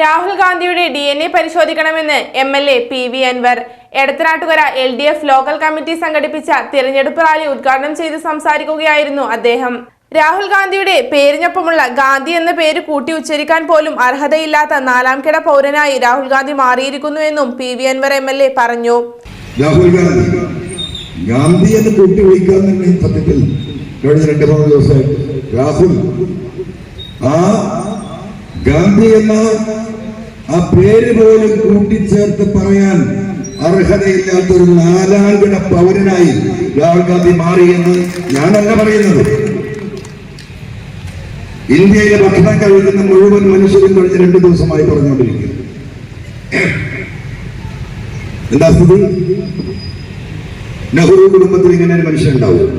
രാഹുൽ ഗാന്ധിയുടെ D N A പരിശോധിക്കണമെന്ന് M L A P V Anvar Edathanattukara L D F local committee സംഘടിപ്പിച്ച തിരഞ്ഞെടുപ്പ് rally ഉദ്ഘാടനം ചെയ്ത് സംസാരിക്കുകയായിരുന്നു അദ്ദേഹം. രാഹുൽ ഗാന്ധിയുടെ പേരിനൊപ്പമുള്ള ഗാന്ധി എന്ന പേര് കൂട്ടി ഉച്ചരിക്കാൻ പോലും അർഹതയില്ലാത്ത നാലാം കിട പൗരനായി Rahul Gandhi മാറിയിരിക്കുന്നുവെന്നും P V Anvar M L A പറഞ്ഞു. രാഹുൽ ഗാന്ധി ഗാന്ധി എന്ന് കൂട്ടി വിളിക്കാൻ കഴിഞ്ഞ രണ്ട് മൂന്ന് ദിവസമായിട്ട് രാഹുൽ ആ ഗാന്ധി എന്ന ആ പേര് പോലും കൂട്ടിച്ചേർത്ത് പറയാൻ അർഹതയില്ലാത്ത ഒരു നാലാംകിട പൗരനായി രാഹുൽ ഗാന്ധി മാറിയെന്ന് ഞാനല്ല പറയുന്നത്. ഇന്ത്യയിലെ ഭക്ഷണം കഴിക്കുന്ന മുഴുവൻ മനുഷ്യരും കഴിഞ്ഞ രണ്ടു ദിവസമായി പറഞ്ഞുകൊണ്ടിരിക്കുന്നു. എന്താ സ്ഥിതി? നെഹ്റു കുടുംബത്തിൽ ഇങ്ങനെ ഒരു മനുഷ്യൻ ഉണ്ടാവും.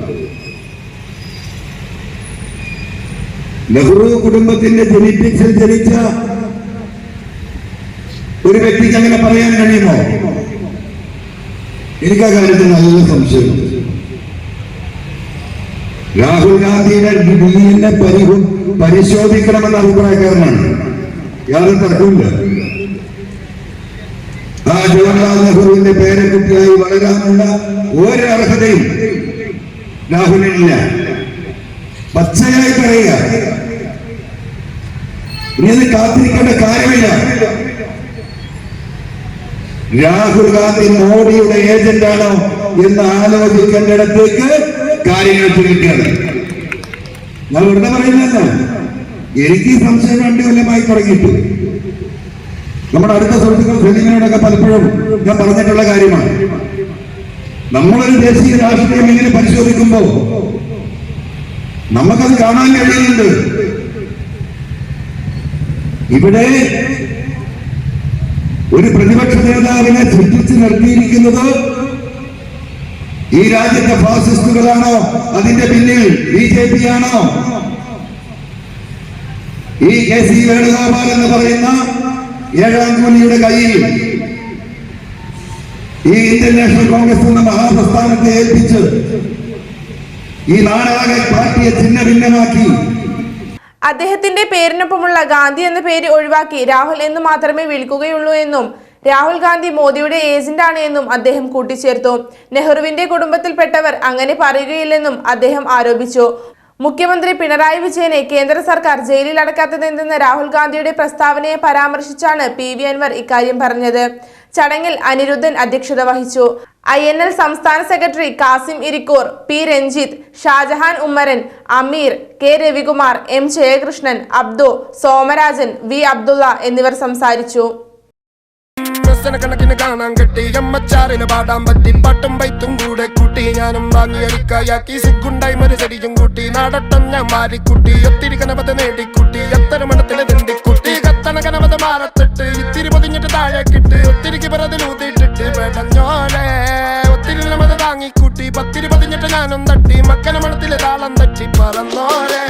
നെഹ്റു കുടുംബത്തിന്റെ ജനറ്റിക്സിൽ ജനിച്ച ഒരു വ്യക്തിക്ക് അങ്ങനെ പറയാൻ കഴിയുമോ? എനിക്ക് ആ കാര്യത്തിൽ നല്ല സംശയം. രാഹുൽ ഗാന്ധിയുടെ ബില്ലിനെ പരിഹു പരിശോധിക്കണമെന്ന അഭിപ്രായക്കാരനാണ്. യാതൊരു തർക്കമില്ല ആ ജവഹർലാൽ നെഹ്റുവിന്റെ പേരക്കുട്ടിയായി വളരാനുള്ള ഒരു അർഹതയും രാഹുലിനില്ല. പച്ചയായി പറയുക. ഇനി അത് കാത്തിരിക്കേണ്ട കാര്യമില്ല. രാഹുൽ ഗാന്ധി മോഡിയുടെ ഏജന്റാണോ എന്ന് ആലോചിക്കേണ്ട ഇടത്തേക്ക് കാര്യങ്ങൾ ചുരുക്കുകയാണ് ഞാൻ വെറുതെ പറയുന്നതല്ല. എനിക്ക് ഈ സംശയം രണ്ടു കൊല്ലമായി തുടങ്ങിയിട്ട്. നമ്മുടെ അടുത്ത സുഹൃത്തുക്കൾ സലീമിനോടൊക്കെ പലപ്പോഴും ഞാൻ പറഞ്ഞിട്ടുള്ള കാര്യമാണ്. നമ്മളൊരു ദേശീയ രാഷ്ട്രീയം ഇങ്ങനെ പരിശോധിക്കുമ്പോ നമുക്കത് കാണാൻ കഴിയുന്നുണ്ട്. ഇവിടെ ഒരു പ്രതിപക്ഷ നേതാവിനെ സൃഷ്ടിച്ച് നിർത്തിയിരിക്കുന്നത് ഈ രാജ്യത്തെ ഫാസിസ്റ്റുകളാണോ? അതിന്റെ പിന്നിൽ ബി ജെ പി ആണോ ഈ കെ സി വേണുഗോപാൽ എന്ന് പറയുന്ന ഏഴാം കൂലിയുടെ കയ്യിൽ ഈ ഇന്ത്യൻ നാഷണൽ കോൺഗ്രസ് എന്ന മഹാപ്രസ്ഥാനത്തെ ഏൽപ്പിച്ച് ഈ നാടാകെ പാർട്ടിയെ ഛിന്ന ഭിന്നമാക്കി അദ്ദേഹത്തിന്റെ പേരിനൊപ്പമുള്ള ഗാന്ധി എന്ന പേര് ഒഴിവാക്കി രാഹുൽ എന്ന് മാത്രമേ വിളിക്കുകയുള്ളൂ എന്നും രാഹുൽ ഗാന്ധി മോദിയുടെ ഏജന്റാണ് എന്നും അദ്ദേഹം കൂട്ടിച്ചേർത്തു. നെഹ്റുവിന്റെ കുടുംബത്തിൽപ്പെട്ടവർ അങ്ങനെ പറയുകയില്ലെന്നും അദ്ദേഹം ആരോപിച്ചു. മുഖ്യമന്ത്രി പിണറായി വിജയനെ കേന്ദ്ര സർക്കാർ ജയിലിൽ അടക്കാത്തതെന്തെന്ന രാഹുൽ ഗാന്ധിയുടെ പ്രസ്താവനയെ പരാമർശിച്ചാണ് പി വി അൻവർ ഇക്കാര്യം പറഞ്ഞത്. ചടങ്ങിൽ അനിരുദ്ധൻ അധ്യക്ഷത വഹിച്ചു. ഐ എൻ എൽ സംസ്ഥാന secretary Kasim Irikkur P Ranjith Shajahan Ummaran Ameer K Ravikumar M Jayakrishnan Abdu Somarajan V Abdulla എന്നിവർ സംസാരിച്ചു. കണക്കിന് കാണാൻ അമ്മച്ചാറിന് പാടാൻ പറ്റി. കൂടെ കൂട്ടി. ഞാനും ചെടിയും കൂട്ടി. നാടട്ടം ഞാൻ ഒത്തിരി കനപത എത്ര മണത്തിൽ തിണ്ടിക്കുട്ടി. കത്തണ ഒത്തിരിക്ക് പിറതിലൂത്തിട്ടിട്ട് പെടഞ്ഞോടെ ഒത്തിരി നമ്മൾ താങ്ങിക്കൂട്ടി പത്തിരി പതിഞ്ഞിട്ട് ഞാനും തട്ടി മക്കനെ മണത്തിലെ താളം തട്ടി പറന്നോലേ